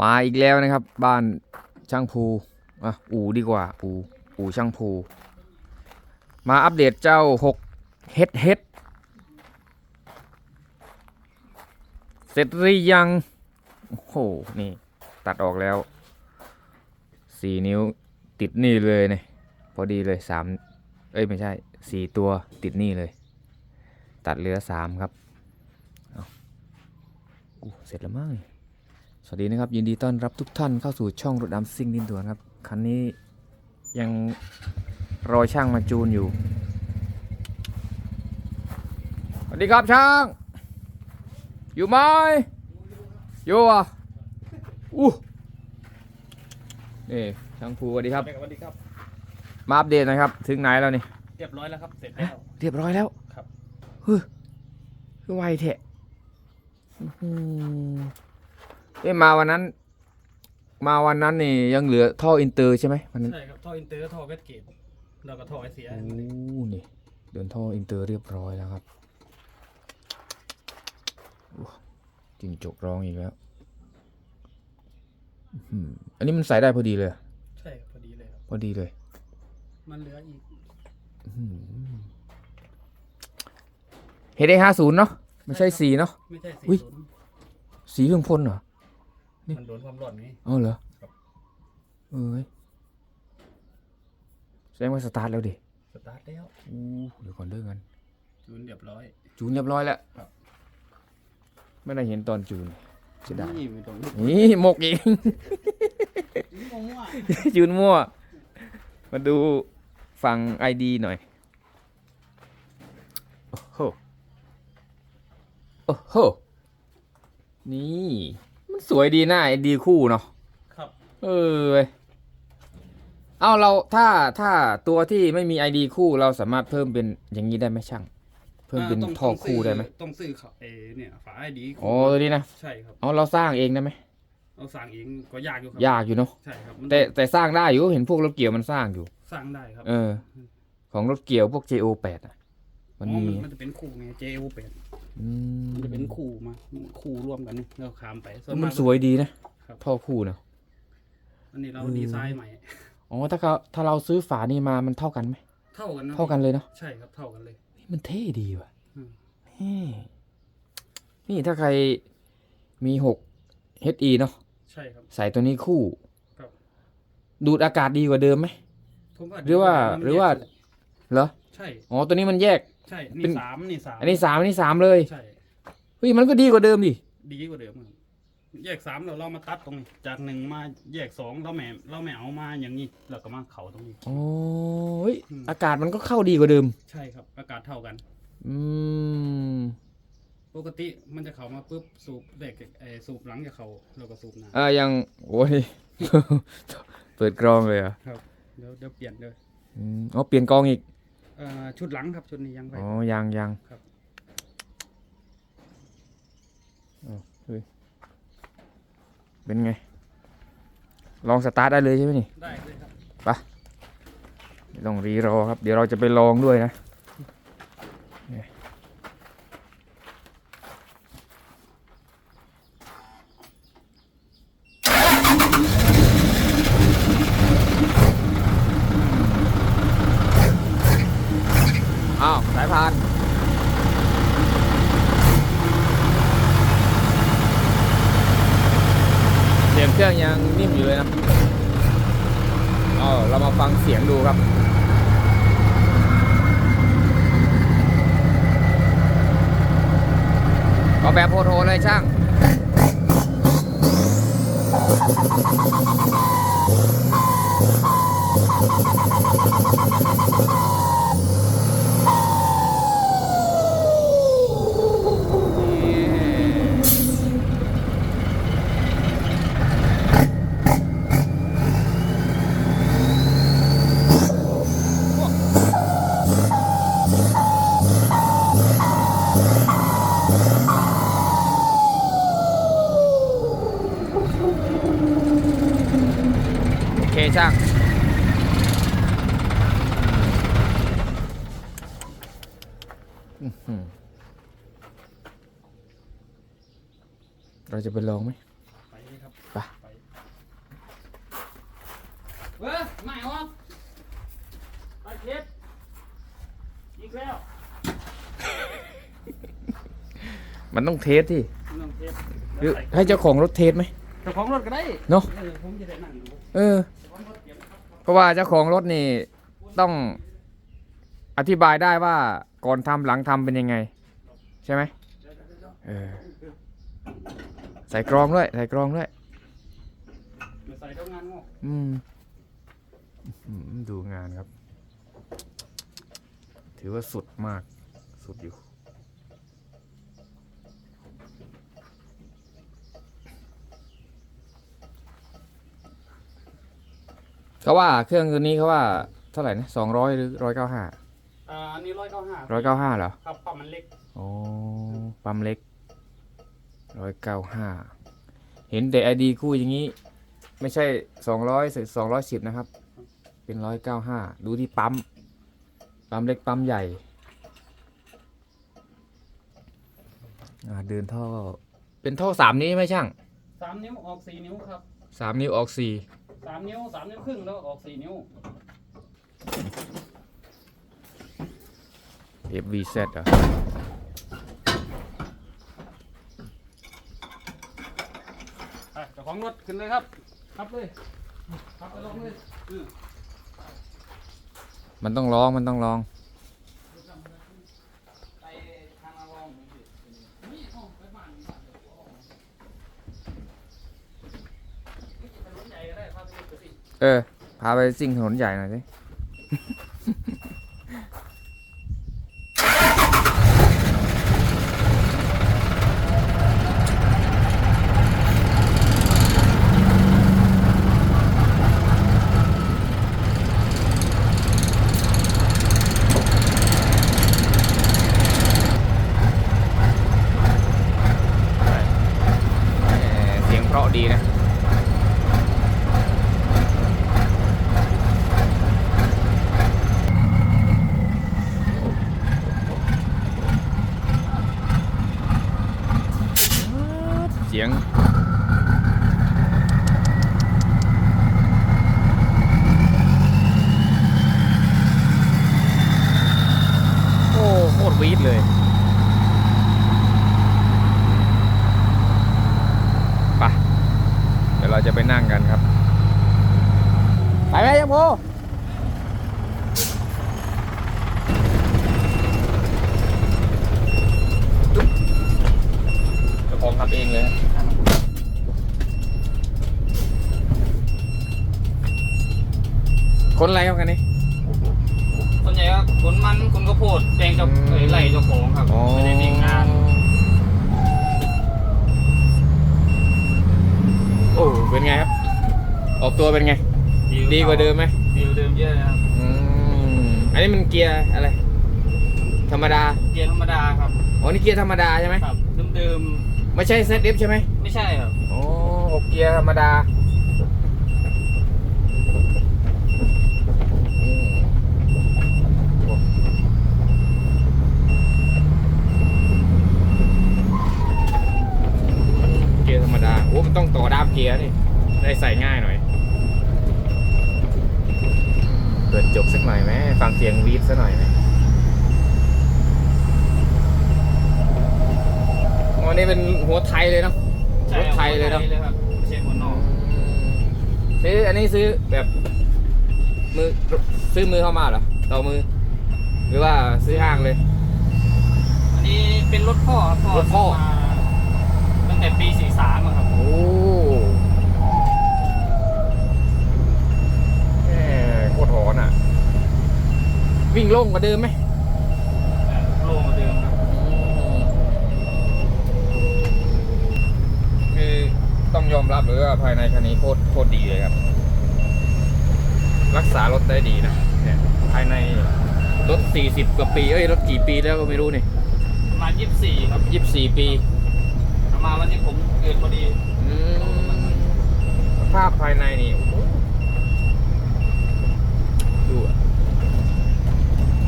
มาอีกแล้วนะครับ บ้านช่างภูอะอูดีกว่า อูอูช่างภู มาอัปเดตเจ้าหกเฮ็ดเฮ็ดเสร็จหรือยัง โอ้โห นี่ ตัดออกแล้วสี่นิ้วติดนี่เลยเนี่ยพอดีเลยสามเอ้ย ไม่ใช่สี่ตัวติดนี่เลย ตัดเหลือสามครับเอาอู้เสร็จแล้วมั้ง วัสดีนะครับยินดีต้อนรับทุกท่านเข้าสู่ช่องรถดำซิ่งดินด่วนครับคันนี้ยังรอช่างมาจูนอยู่สวัสดีครับช่าง อยู่ไหมอยู่อะอู้นี่ช่างภูสวัสดีครับสวัสดีครับ มาอัปเดตหนะครับ ถึงไหนแล้วนี่เรียบร้อยแล้วครับเสร็จแล้วเรียบร้อยแล้วครับเฮ้ยคือไวเทะอื้อหือ เอ้ยมาวันนั้น มาวันนั้นนี่ยังเหลือท่ออินเตอร์ใช่ไหมวันนั้นใช่ครับท่ออินเตอร์ท่อเวสเกตแล้วก็ท่อไอเสีย โอ้นี่เดินท่ออินเตอร์เรียบร้อยแล้วครับโอ้จิงจกร้องอีกแล้วอื้อหืออันนี้มันใส่ได้พอดีเลย ใช่ครับพอดีเลยครับพอดีเลย มันเหลืออีกเฮดได้ห้าศูนย์เนาะไม่ใช่สี่เนาะไม่ใช่อุ๊สี่ยศูนย์สีเครื่องพ่นเหรอ มันโดนความร้อนไง เอาเหรอครับ เอ้ยแสดงว่าสตาร์ทแล้วดิสตาร์ทแล้วอู้เดี๋ยวก่อนเด้อกันจูนเรียบร้อย จูนเรียบร้อยแล้วครับ ไม่ได้เห็นตอนจูนเสียดายนี่ไม่ต้องนี่หมกอีกจูนมั่ว มาดูฝั่งไอดีหน่อย โอ้โห โอ้โห นี่ มันสวยดีนะไอดีคู่เนาะครับ เออเว้ยเอาเราถ้าถ้าตัวที่ไม่มีไอดีคู่เราสามารถเพิ่มเป็นอย่างนี้ได้ไหมช่าง เพิ่มเป็นต้งท่อคู่ได้ไหมต้องซื้อเขาเอเนี่ยฝาไอดีอ๋อตัวนี้นะใช่ครับเอาเราสร้างเองได้ไหมเราสั่งเองก็ยากอยู่ครัยากอยู่เนาะใช่ครับมันแต่แต่สร้างได้อยู่เห็นพวกรถเกี่ยวมันสร้างอยู่ สร้างได้ครับ เออ ของรถเกี่ยวพวก JO8 อะ มันอ๋อมีมันจะเป็นคู่ไง JO เป็นอืมมันจะเป็นคู่มาคู่ร่วมกันนี่เราขามไปมันมากสวยดีนะ ครับท่อคู่เนาะ อันนี้เราเออดีไซน์ใหม่ อ๋อถ้าเขาถ้าเราซื้อฝานี่มามันเท่ากันไหมเท่ากันนะเท่ากันเลยเนาะใช่ครับเท่ากันเลยเฮ้ยมันเท่ดีว่ะอืม นี่นี่ถ้าใครมี6 HE เนาะใช่ครับ ใส่ตัวนี้คู่ ครับ ดูดอากาศดีกว่าเดิมไหม ผมว่าหรือว่ามันหรือว่าแยกเหรอ ใช่ อ๋อตัวนี้มันแยก ใช่เป็นี่นสามนี่สามอันนี้สามอันนี้สามเลยใช่ เฮ้ยมันก็ดีกว่าเดิมดิดีกว่าเดิมครับแยกสามเราเรามาตัดตรงนี้ จากหนึ่งมาแยกสองเราแหม่เราแหม่เอามาอย่างนี้แล้วก็มาเข่าตรงนี้ โอ้เฮ้ยอืม อากาศมันก็เข้าดีกว่าเดิม ใช่ครับ อากาศเท่ากัน อืมปกติมันจะเข่ามาปุ๊บสูบเด็กไอ้สูบหลังจะเข่าเราก็สูบน้เอ่ายังโอ้ย เปิดกรองเลยเหรอะำครับเดี๋ยวเดี๋ยวเปลี่ยนเลย อ๋อเปลี่ยนกรองอีก เอ่อชุดหลังครับชุดนี้ยังไว้ อ๋อยังยังครับอ้าวเฮ้ยเป็นไง ลองสตาร์ทได้เลยใช่ไหมนี่ ได้เลยครับ ไม่ต้องรีรอครับ เดี๋ยวเราจะไปลองด้วยนะเนี่ยอ้าวสายพาน เสียงเครื่องยังนิ่มอยู่เลยนะเอาเรามาฟังเสียงดูครับ ก็แบบโพโทเลยช่าง ช่างอื้อหือเราจะไปลองไหมไปเลยครับไปไปเว้ยไม่ออกไปเช็ดอีกแล้ว มันต้องเทสที่ไม่ต้องเช็ดหรือให้เจ้าของรถเทสไหมเจ้าของรถก็ได้ เนาะเออผมจะได้นั่งดูเออ เพราะว่าเจ้าของรถนี่ต้องอธิบายได้ว่าก่อนทำหลังทำเป็นยังไง ใช่ไหมเออใส่กรองด้วย ใส่กรองด้วยใส่เจ้างานงอกอืมดูงานครับ ถือว่าสุดมากสุดอยู่ เขาว่าเครื่องตัวนี้เขาว่าเท่าไหร่นะสองร้อยหรือร้อยเก้าห้าอ่าอันนี้ร้อยเก้าห้าร้อยเก้าห้าเหรอครับปั๊มมันเล็กโอ้ปั๊มเล็กร้อยเก้าห้าเห็นแต่ไอดีคู่อย่างนี้ ไม่ใช่สองร้อยสองร้อยสิบนะครับ เป็นร้อยเก้าห้าดูที่ปั๊มปั๊มเล็กปั๊มใหญ่อ่าเดินท่อเป็นท่อสามนี้วไหมช่างสามนิ้วออกสี่นิ้วครับสามนิ้วออกสี่ สามนิ้วสามนิ้วครึ่งแล้วออกสี่นิ้ว FVZ เหรอไปเจ้าของรถขึ้นเลยครับขับเลยขับไปลงเลยอือมันต้องร้องมันต้องร้อง ไปทางอารองนี่ห้องไปบ้านบ้านเดี๋ยวเอาออกนี่ถนนใหญ่ก็ได้พาไปดูสิ เออ พาไปสิ่งถนนใหญ่หน่อยสิ เสียงเพราะดีนะ เสียง โอ้โคตรวีดเลย ไปเดี๋ยวเราจะไปนั่งกันครับ ไปไหมยังโพ เจ้าของขับเองเลยคนอะไรครับกันนี้ ส่วนใหญ่ก็ขนมันขนข้าวโพดแปลงเจ้าอืม เอ้ยไล่เจ้าของครับไม่ได้วิ่งงานโอ้เป็นไงครับ ออกตัวเป็นไง ดีกว่าเดิมไหมดีกว่าเดิมเยอะนะครับอืมอันนี้มันเกียร์อะไร ธรรมดาเกียร์ธรรมดาครับอ๋อนี่เกียร์ธรรมดาใช่ไหมครับเดิม ไม่ใช่ ZF ใช่ไหมๆไม่ใช่ครับอ๋อหกเกียร์ธรรมดาอืมโอ้เกียร์ธรรมดาโอ้มันต้องต่อดามเกียร์นี่ได้ใส่ง่ายหน่อย เปิดจบสักหน่อยไหมฟังเสียงวีดสักหน่อยไหม อ๋อนี่เป็นหัวไทยเลยเนาะใช่รถไทยเลยเนอะรถไทครับไม่ใช่หัวนอกซื้ออันนี้ซื้อแบบมือซื้อมือเข้ามาเหรอต่อมือ หรือว่าซื้อห้างเลย อันนี้เป็นรถพ่อครับพ่อรถพ่อซื้มาตั้งแต่ปี43อะครับโอ้แหมโคตรหอนอะ วิ่งโล่งกว่าเดิมไหม แต่โล่งกว่าเดิมครับ คือ ต้องยอมรับเลยว่าภายในคันนี้โคตรโคตรดีเลยครับ รักษารถได้ดีนะเนี่ยภายในรถ 40 กว่าปี เอ้ย รถกี่ปีแล้วก็ไม่รู้นี่ ประมาณ 24 ครับ 24 ปีเอามาวันที่ผมเกิดพอดี อืมสภาพภายในนี่โอ้โหดูอะ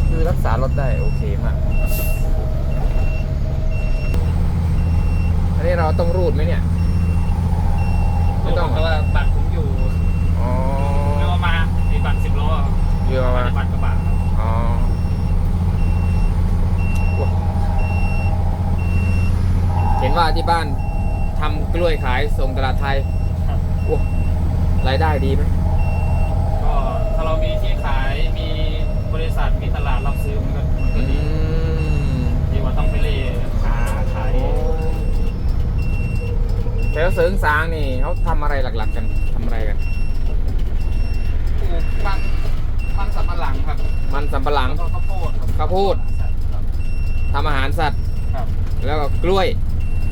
คือรักษารถได้โอเคมาก อันนี้เราต้องรูดไหมเนี่ย ไม่ต้อง แต่ว่าบัตรผมอยู่ อ๋อ ไม่ว่ามา เรือ ป มา ฏิบัติกระบะครับ อ๋อเห็นว่าที่บ้าน ทำกล้วยขายส่งตลาดไทยครับ โอ้รายได้ดีไหมก็ถ้าเรามีที่ขายมีบริษัทมีตลาดรับซื้อมันก็มันก็อืดีมดีกว่าต้องไปเล่หาขายโอ้แถวเสริงสางนี่เขาทำอะไรหลักๆกันทำอะไรกัน ปลูกมันมันสำปะหลังครับมันสำปะหลัง แล้วก็ข้าวโพดครับข้าวโพดครับทำอาหารสัตว์ ครับ แล้วก็กล้วย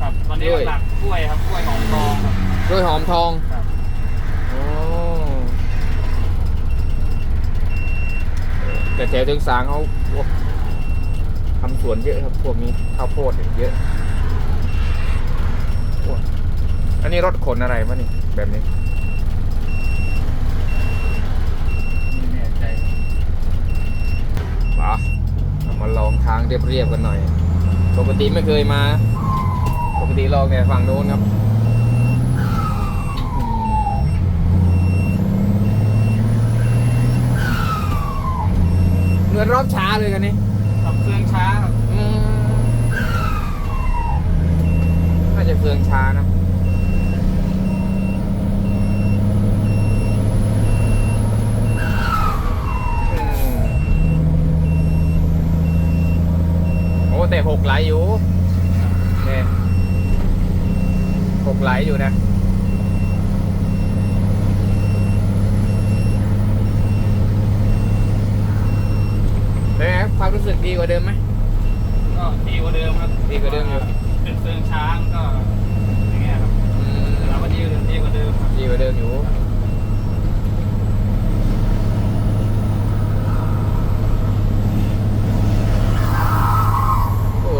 ครับตอนนี้กล้วยหลักๆกล้วยครับกล้วยหอมทองครับกล้วยหอมทองครับโอ้แต่แถวเสริงสางเขาพวกทำสวนเยอะครับพวกนี้ข้าวโพดเยอะโอ้อันนี้รถขนอะไรวะนี่แบบนี้ไม่แน่ใจปะเรามาลองทางเรียบๆกันหน่อย ปกติไม่เคยมาป กติลองแต่ฝั่งโน้นครับอืมเหมือนรอบช้าเลยกันนี้ขับเครื่องช้าครับอืมน่าจะเฟืองช้านะอืมโอ้แต่หกไหลอยู่เนี่ย หกไหลอยู่นะเป็นไงครับความรู้สึกดีกว่าเดิมไหมก็ดีกว่าเดิมครับดีกว่าเดิมอยู่เป็นเครื่องช้างก็อย่างเงี้ยครับอืมแต่เราก็ดีกว่าเดิมดีกว่าเดิมครับดีกว่าเดิมอยู่ โอ้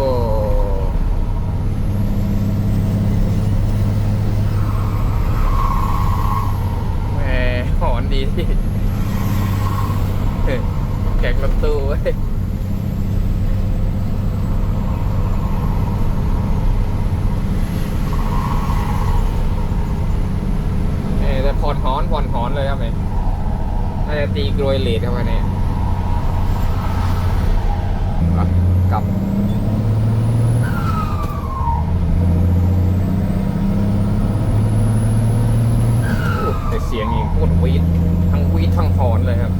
แหมหอนดีที่เฮ้ยแกงรถตู้เว้ยเอ้ยแต่ผ่อนห อนผ่อนหอนเลยครับเนี่ยน่าจะตีกรวยเลดเข้าไปเนี่ยอะกลับโอ้แต่เสียงอีกโคตรวีดทั้งวีดทั้งหอนเลยครับ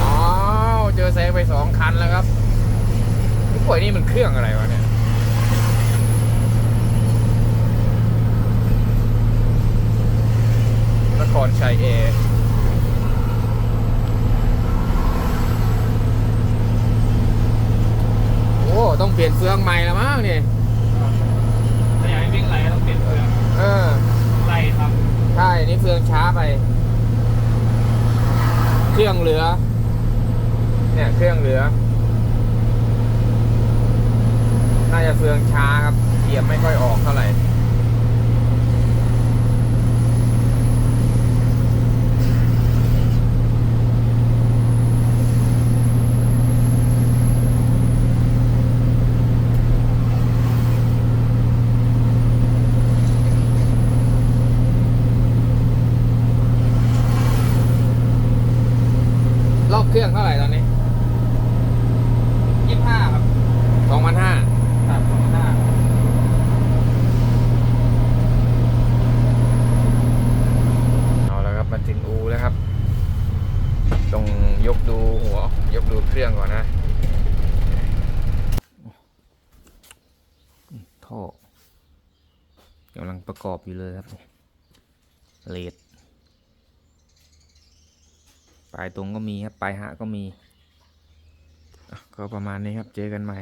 อ้าวเจอแซงไปสองคันแล้วครับนี่ป่วยนี่มันเครื่องอะไรวะเนี่ย นครชัยเอ โอ้ ต้องเป ลี่ยนเฟืองใหม่แล้วมั้งนี่ถ้าอยากให้วิ่งไหลก็ต้องเปลี่ยนเครื่องเออไล่ครับใช่นี่เฟืองช้าไป เครื่องเหลือ เนี่ยเครื่องเหลือ น่าจะเฟืองช้าครับเหยียบไม่ค่อยออกเท่าไหร่รอบเครื่องเท่าไหร่ตอนนี้ ยี่สิบห้าครับ สองพันห้า ครับสองห้า เอาแล้วครับมาถึงอูแล้วครับ ต้อง ยกดูหัว ยกดูเครื่องก่อนนะท่อกำลังประกอบอยู่เลยครับเลดปลายตรงก็มีครับ ปลายหะก็มี ก็ประมาณนี้ครับ เจอกันใหม่